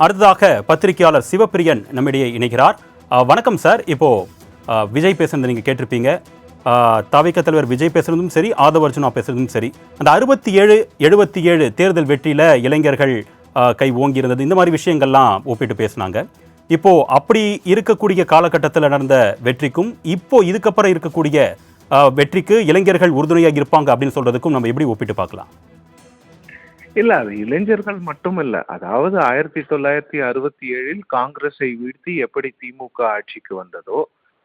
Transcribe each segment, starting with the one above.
அடுத்ததாக பத்திரிகையாளர் சிவப்பிரியன் நம்மிடையே இணைகிறார். வணக்கம் சார். இப்போது விஜய் பேசுனதை நீங்கள் கேட்டிருப்பீங்க. தவிக தலைவர் விஜய் பேசுகிறதும் சரி ஆதவ அர்ஜுனா பேசுகிறதும் சரி. அந்த அறுபத்தி ஏழு எழுபத்தி ஏழு தேர்தல் வெற்றியில் இளைஞர்கள் கை ஓங்கி இருந்தது இந்த மாதிரி விஷயங்கள்லாம் ஒப்பிட்டு பேசுனாங்க. இப்போது அப்படி இருக்கக்கூடிய காலகட்டத்தில் நடந்த வெற்றிக்கும் இப்போது இதுக்கப்புறம் இருக்கக்கூடிய வெற்றிக்கு இளைஞர்கள் உறுதுணையாக இருப்பாங்க அப்படின்னு சொல்கிறதுக்கும் நம்ம எப்படி ஒப்பிட்டு பார்க்கலாம்? இல்ல அது இளைஞர்கள் மட்டும் இல்ல அதாவது ஆயிரத்தி தொள்ளாயிரத்தி அறுபத்தி ஏழில் காங்கிரஸை வீழ்த்தி எப்படி திமுக ஆட்சிக்கு வந்ததோ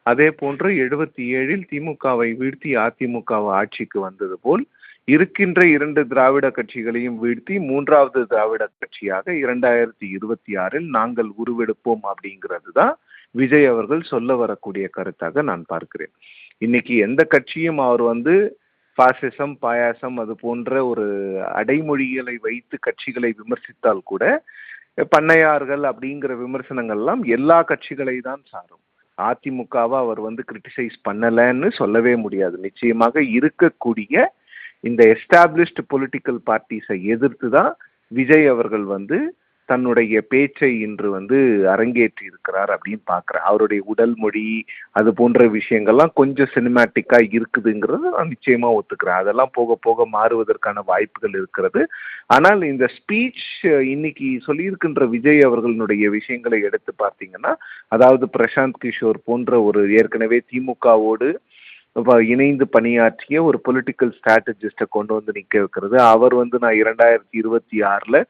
அதே போன்று எழுபத்தி ஏழில் திமுகவை வீழ்த்தி அதிமுக ஆட்சிக்கு வந்தது போல் இருக்கின்ற இரண்டு திராவிட கட்சிகளையும் வீழ்த்தி மூன்றாவது திராவிட கட்சியாக இரண்டாயிரத்தி இருபத்தி ஆறில் நாங்கள் உருவெடுப்போம் அப்படிங்கிறது தான் விஜய் அவர்கள் சொல்ல வரக்கூடிய கருத்தாக நான் பார்க்கிறேன். இன்னைக்கு எந்த கட்சியும் அவர் வந்து பாசிசம் பாயாசம் அது போன்ற ஒரு அடைமொழிகளை வைத்து கட்சிகளை விமர்சித்தால் கூட பண்ணையார்கள் அப்படிங்கிற விமர்சனங்கள்லாம் எல்லா கட்சிகளை தான் சாரும். அதிமுகவை அவர் வந்து கிரிட்டிசைஸ் பண்ணலைன்னு சொல்லவே முடியாது. நிச்சயமாக இருக்கக்கூடிய இந்த எஸ்டாப்ளிஷ்டு பொலிட்டிக்கல் பார்ட்டிஸை எதிர்த்து தான் விஜய் அவர்கள் வந்து தன்னுடைய பேச்சை இன்று வந்து அரங்கேற்றி இருக்கிறார் அப்படின்னு பார்க்குறேன். அவருடைய உடல் மொழி அது போன்ற விஷயங்கள்லாம் கொஞ்சம் சினிமேட்டிக்கா இருக்குதுங்கிறது நான் நிச்சயமா ஒத்துக்கிறேன். அதெல்லாம் போக போக மாறுவதற்கான வாய்ப்புகள் இருக்கிறது. ஆனால் இந்த ஸ்பீச் இன்னைக்கு சொல்லியிருக்கின்ற விஜய் அவர்களுடைய விஷயங்களை எடுத்து பார்த்தீங்கன்னா அதாவது பிரசாந்த் கிஷோர் போன்ற ஒரு ஏற்கனவே திமுகவோடு இணைந்து பணியாற்றிய ஒரு பொலிட்டிக்கல் ஸ்ட்ராட்டஜிஸ்டை கொண்டு வந்து நிற்க வைக்கிறது. அவர் வந்து நான் இரண்டாயிரத்தி இருபத்தி ஆறில்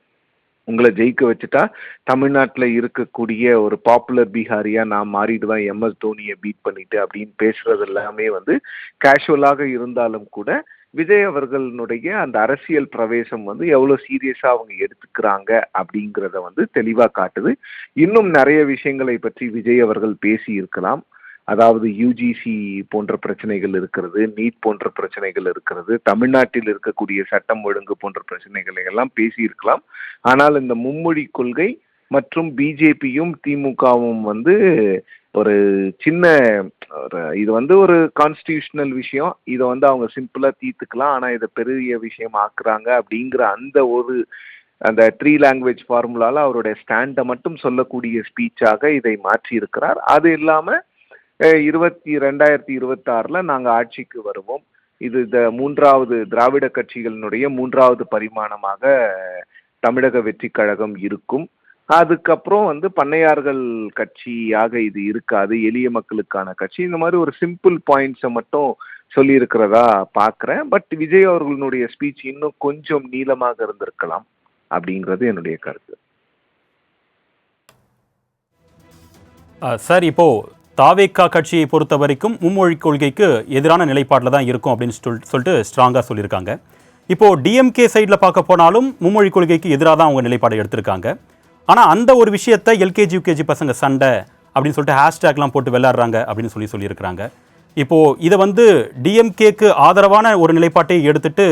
உங்களை ஜெயிக்க வச்சுட்டா தமிழ்நாட்டில் இருக்கக்கூடிய ஒரு பாப்புலர் பீகாரியா நான் மாறிடுவேன் எம்எஸ் தோனியை பீட் பண்ணிட்டு அப்படின்னு பேசுறது எல்லாமே வந்து கேஷுவலாக இருந்தாலும் கூட விஜய் அவர்களுடைய அந்த அரசியல் பிரவேசம் வந்து எவ்வளோ சீரியஸாக அவங்க எடுத்துக்கிறாங்க அப்படிங்கிறத வந்து தெளிவாக காட்டுது. இன்னும் நிறைய விஷயங்களை பற்றி விஜய் அவர்கள் பேசி இருக்கலாம் அதாவது யூஜிசி போன்ற பிரச்சனைகள் இருக்கிறது நீட் போன்ற பிரச்சனைகள் இருக்கிறது தமிழ்நாட்டில் இருக்கக்கூடிய சட்டம் ஒழுங்கு போன்ற பிரச்சனைகளை எல்லாம் பேசியிருக்கலாம். ஆனால் இந்த மும்மொழி கொள்கை மற்றும் பிஜேபியும் திமுகவும் வந்து ஒரு சின்ன ஒரு இது வந்து ஒரு கான்ஸ்டியூஷனல் விஷயம். இதை வந்து அவங்க சிம்பிளா தீர்த்துக்கலாம். ஆனா இதை பெரிய விஷயம் ஆக்குறாங்க அப்படிங்கிற அந்த ஒரு அந்த த்ரீ லாங்குவேஜ் ஃபார்முலால அவருடைய ஸ்டாண்டை மட்டும் சொல்லக்கூடிய ஸ்பீச்சாக இதை மாற்றி இருக்கிறார் அது இல்லாமல் இருபத்தி ரெண்டாயிரத்தி இருபத்தாறில் நாங்கள் ஆட்சிக்கு வருவோம். இது இந்த மூன்றாவது திராவிட கட்சிகளினுடைய மூன்றாவது பரிமாணமாக தமிழக வெற்றி கழகம் இருக்கும். அதுக்கப்புறம் வந்து பண்ணையார்கள் கட்சியாக இது இருக்காது எளிய மக்களுக்கான கட்சி. இந்த மாதிரி ஒரு சிம்பிள் பாயிண்ட்ஸை மட்டும் சொல்லியிருக்கிறதா பார்க்குறேன் பட் விஜய் அவர்களுடைய ஸ்பீச் இன்னும் கொஞ்சம் நீளமாக இருந்திருக்கலாம் அப்படிங்கிறது என்னுடைய கருத்து. சார் இப்போ தாவேக்கா கட்சியை பொறுத்த வரைக்கும் மும்மொழி கொள்கைக்கு எதிரான நிலைப்பாட்டில் தான் இருக்கும் அப்படின்னு சொல் சொல்லிட்டு ஸ்ட்ராங்காக சொல்லியிருக்காங்க. இப்போது டிஎம்கே சைடில் பார்க்க போனாலும் மும்மொழி கொள்கைக்கு எதிராக தான் அவங்க நிலைப்பாடை எடுத்திருக்காங்க. ஆனால் அந்த ஒரு விஷயத்தை எல்கேஜி யூகேஜி பசங்க சண்டை அப்படின்னு சொல்லிட்டு ஹேஷ்டேக்லாம் போட்டு விளையாடுறாங்க அப்படின்னு சொல்லி சொல்லியிருக்கிறாங்க. இப்போது இதை வந்து டிஎம்கேக்கு ஆதரவான ஒரு நிலைப்பாட்டை எடுத்துட்டு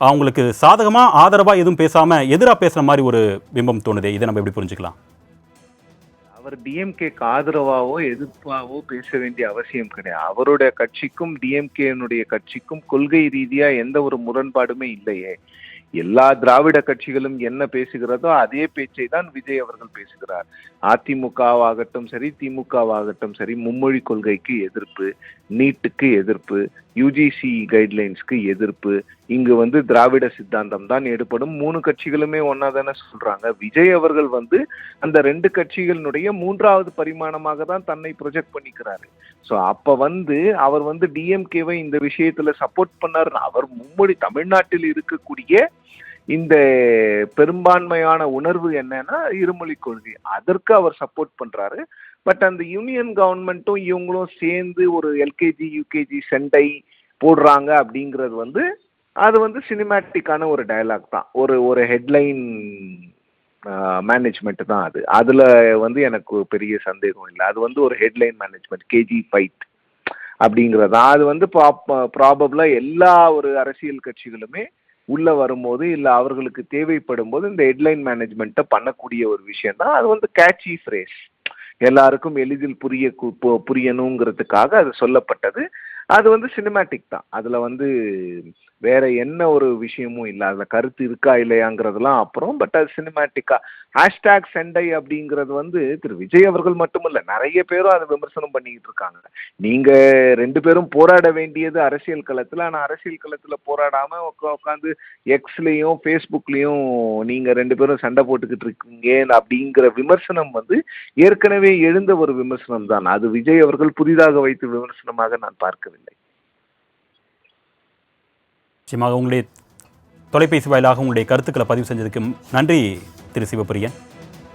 அவங்களுக்கு சாதகமாக ஆதரவாக எதுவும் பேசாமல் எதிராக பேசுகிற மாதிரி ஒரு பிம்பம் தோணுதே. இதை நம்ம எப்படி புரிஞ்சுக்கலாம்? அவர் டிஎம்கேக்கு ஆதரவாவோ எதிர்ப்பாவோ பேச வேண்டிய அவசியம் கிடையாது. அவருடைய கட்சிக்கும் டிஎம்கேனுடைய கட்சிக்கும் கொள்கை ரீதியா எந்த ஒரு முரண்பாடுமே இல்லையே. எல்லா திராவிட கட்சிகளும் என்ன பேசுகிறதோ அதே பேச்சை தான் விஜய் அவர்கள் பேசுகிறார். அதிமுகவாகட்டும் சரி திமுகவாகட்டும் சரி மும்மொழி கொள்கைக்கு எதிர்ப்பு நீட்டுக்கு எதிர்ப்பு யூஜிசி கைட்லைன்ஸ்க்கு எதிர்ப்பு. இங்கு வந்து திராவிட சித்தாந்தம் தான் எடுப்படும் மூணு கட்சிகளுமே ஒன்னா தானே சொல்றாங்க. விஜய் அவர்கள் வந்து அந்த ரெண்டு கட்சிகளினுடைய மூன்றாவது பரிமாணமாக தான் தன்னை ப்ரொஜெக்ட் பண்ணிக்கிறாரு. ஸோ அப்ப வந்து அவர் வந்து டிஎம்கேவை இந்த விஷயத்துல சப்போர்ட் பண்ணாரு அவர் மும்மொழி தமிழ்நாட்டில் இருக்கக்கூடிய இந்த பெரும்பான்மையான உணர்வு என்னன்னா இருமொழி கொள்கை. அதற்கு அவர் சப்போர்ட் பண்றாரு. பட் அந்த யூனியன் கவர்மெண்ட்டும் இவங்களும் சேர்ந்து ஒரு எல்கேஜி யூகேஜி சண்டை போடுறாங்க அப்படிங்கிறது வந்து அது வந்து சினிமேட்டிக்கான ஒரு டயலாக் தான். ஒரு ஒரு ஹெட்லைன் மேனேஜ்மெண்ட் தான் அது. அதில் வந்து எனக்கு பெரிய சந்தேகம் இல்லை. அது வந்து ஒரு ஹெட்லைன் மேனேஜ்மெண்ட் கேஜி ஃபைட் அப்படிங்கிறது. அது வந்து ப்ராபப்ளாக எல்லா ஒரு அரசியல் கட்சிகளுமே உள்ளே வரும்போது இல்லை அவர்களுக்கு தேவைப்படும் போது இந்த ஹெட்லைன் மேனேஜ்மெண்ட்டை பண்ணக்கூடிய ஒரு விஷயம் தான். அது வந்து கேட்சி ஃப்ரேஸ் எல்லாருக்கும் எளிதில் புரிய புரியணுங்கிறதுக்காக அது சொல்லப்பட்டது. அது வந்து சினிமேட்டிக் தான். அதில் வந்து வேற என்ன ஒரு விஷயமும் இல்லை. அதில் கருத்து இருக்கா இல்லையாங்கிறதெல்லாம் அப்புறம் பட் அது சினிமேட்டிக்கா ஹேஷ்டாக் செண்டை அப்படிங்கிறது வந்து திரு விஜய் அவர்கள் மட்டுமல்ல நிறைய பேரும் அதை விமர்சனம் பண்ணிக்கிட்டு இருக்காங்க. நீங்க ரெண்டு பேரும் போராட வேண்டியது அரசியல் களத்தில். ஆனால் அரசியல் களத்தில் போராடாம உட்காந்து எக்ஸ்லேயும் ஃபேஸ்புக்லேயும் நீங்க ரெண்டு பேரும் சண்டை போட்டுக்கிட்டு இருக்கீங்க அப்படிங்கிற விமர்சனம் வந்து ஏற்கனவே எழுந்த ஒரு விமர்சனம் தான். அது விஜய் அவர்கள் புதிதாக வைத்து விமர்சனமாக நான் பார்க்கவில்லை. நிச்சயமாக உங்களுடைய தொலைபேசி வாயிலாக உங்களுடைய கருத்துக்களை பதிவு செஞ்சதுக்கு நன்றி திரு சிவபிரியன்